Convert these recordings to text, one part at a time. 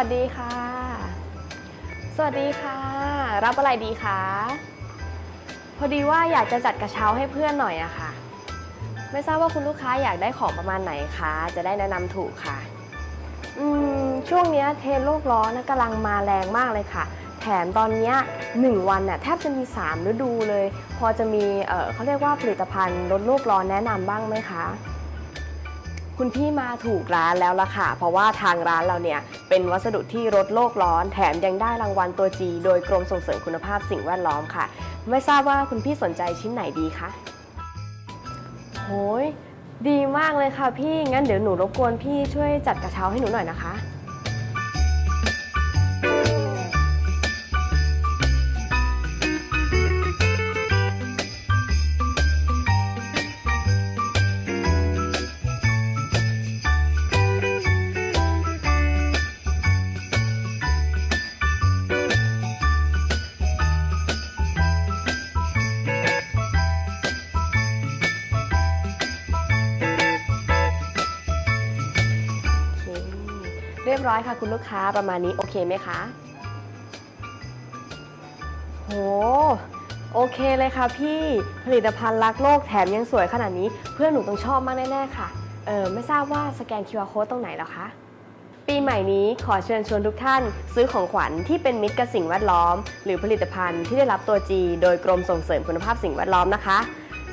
สวัสดีค่ะ รับอะไรดีคะ พอดีว่าอยากจะจัดกระเช้าให้เพื่อนหน่อยอะค่ะ ไม่ทราบว่าคุณลูกค้าอยากได้ของประมาณไหนคะ จะได้แนะนำถูกค่ะ อืม ช่วงเนี้ยเทรนด์โลกร้อนนะกำลังมาแรงมากเลยค่ะ แถมตอนเนี้ยหนึ่งวันน่ะแทบจะมี 3 ฤดูเลย พอจะมี เออเขาเรียกว่าผลิตภัณฑ์ลดโลกร้อนแนะนำบ้างไหมคะ คุณพี่มาถูกร้านแล้วล่ะค่ะ เพราะว่าทางร้านเราเนี่ยเป็นวัสดุที่ลดโลกร้อน แถมยังได้รางวัลตัวจีโดยกรมส่งเสริมคุณภาพสิ่งแวดล้อมค่ะ ไม่ทราบว่าคุณพี่สนใจชิ้นไหนดีคะโหยดีมากเลยค่ะพี่งั้นเดี๋ยวหนูรบกวนพี่ช่วยจัดกระเช้าให้หนูหน่อยนะคะ โอเค เรียบร้อยค่ะคุณลูกค้าประมาณนี้โอเคไหมคะโหโอเคเลยค่ะพี่ผลิตภัณฑ์รักโลกแถมยังสวยขนาดนี้ เพื่อนหนูต้องชอบมากแน่ๆค่ะ เออไม่ทราบว่าสแกน QR Code ตรงไหนแล้วคะปีใหม่นี้ขอเชิญชวนทุกท่าน ซื้อของขวัญที่เป็นมิตรกับสิ่งแวดล้อม หรือผลิตภัณฑ์ที่ได้รับตัว G โดยกรมส่งเสริมคุณภาพสิ่งแวดล้อมนะคะ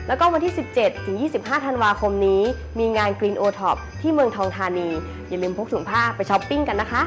แล้วก็วันที่ 17 ถึง 25 ธันวาคมนี้ มีงาน Green O Top ที่เมืองทองธานี อย่าลืมพกถุงผ้าไปช้อปปิ้งกันนะคะ